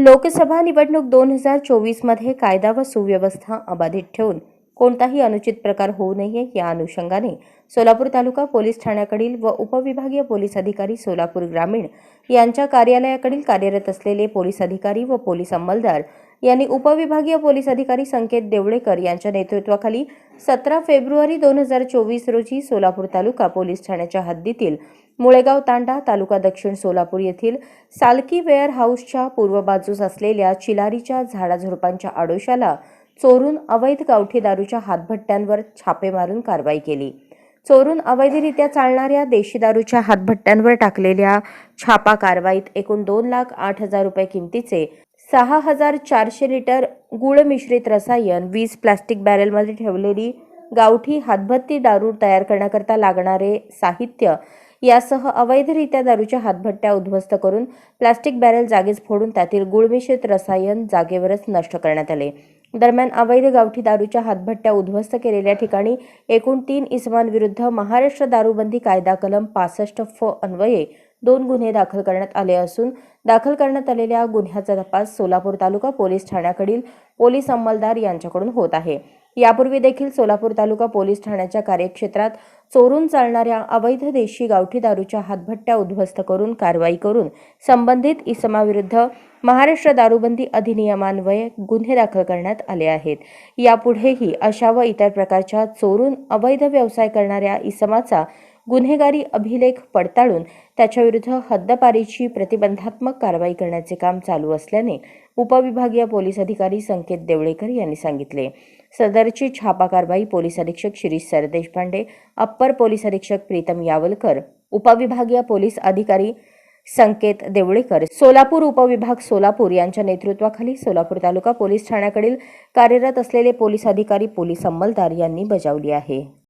लोकसभा निवडणूक दोन हजार चोवीसमध्ये कायदा व सुव्यवस्था अबाधित ठेवून कोणताही अनुचित प्रकार होऊ नये या अनुषंगाने सोलापूर तालुका पोलीस ठाण्याकडील व उपविभागीय पोलीस अधिकारी सोलापूर ग्रामीण यांच्या कार्यालयाकडील कार्यरत असलेले पोलीस अधिकारी व पोलीस अंमलदार यांनी उपविभागीय पोलीस अधिकारी संकेत देवळेकर यांच्या नेतृत्वाखाली सतरा फेब्रुवारी दोन हजार चोवीस रोजी सोलापूर तालुका पोलीस ठाण्याच्या हद्दीतील मुळेगाव तांडा तालुका दक्षिण सोलापूर येथील सालकी वेअर हाऊसच्या पूर्व बाजूस असलेल्या चिलारीच्या झाडाझुडपांच्या आडोशाला चोरून अवैध गावठी दारूच्या हातभट्ट्यांवर छापे मारून कारवाई केली. चोरून अवैधरित्या चालणाऱ्या देशी दारूच्या हातभट्ट्यांवर टाकलेल्या छापा कारवाईत एकूण दोन लाख आठ हजार रुपये किमतीचे सहा हजार चारशे लिटर गुळ मिश्रित रसायन वीस प्लास्टिक बॅरेलमध्ये ठेवलेली गावठी हातभट्टी दारू तयार करण्याकरता लागणारे साहित्य यासह अवैधरित्या दारूच्या हातभट्ट्या उद्ध्वस्त करून प्लास्टिक बॅरेल जागीच फोडून त्यातील गुळमिश्रित रसायन जागेवरच नष्ट करण्यात आले. दरम्यान अवैध गावठी दारूच्या हातभट्ट्या उद्ध्वस्त केलेल्या ठिकाणी एकूण तीन इसमांविरुद्ध महाराष्ट्र दारूबंदी कायदा कलम पासष्ट फ अन्वये दोन गुन्हे दाखल करण्यात आले असून दाखल करण्यात आलेल्या गुन्ह्याचा तपास सोलापूर तालुका पोलीस ठाण्याकडील पोलीस अंमलदार यांच्याकडून होत आहे. यापूर्वी देखील सोलापूर तालुका पोलीस ठाण्याच्या कार्यक्षेत्रात चोरून चालणाऱ्या अवैध देशी गावठी दारूच्या हातभट्ट्या उद्ध्वस्त करून कारवाई करून संबंधित इसमाविरुद्ध महाराष्ट्र दारूबंदी अधिनियमान्वये गुन्हे दाखल करण्यात आले आहेत. यापुढेही अशा व इतर प्रकारच्या चोरून अवैध व्यवसाय करणाऱ्या इसमाचा गुन्हेगारी अभिलेख पडताळून त्याच्याविरुद्ध हद्दपारीची प्रतिबंधात्मक कारवाई करण्याचे काम चालू असल्याने उपविभागीय पोलीस अधिकारी संकेत देवळेकर यांनी सांगितले. सदरची छापा कारवाई पोलीस अधीक्षक शिरीष सरदेशपांडे अप्पर पोलीस अधीक्षक प्रीतम यावलकर उपविभागीय पोलीस अधिकारी संकेत देवळेकर सोलापूर उपविभाग सोलापूर यांच्या नेतृत्वाखाली सोलापूर तालुका पोलीस ठाण्याकडील कार्यरत असलेले पोलीस अधिकारी पोलीस अंमलदार यांनी बजावली आहे.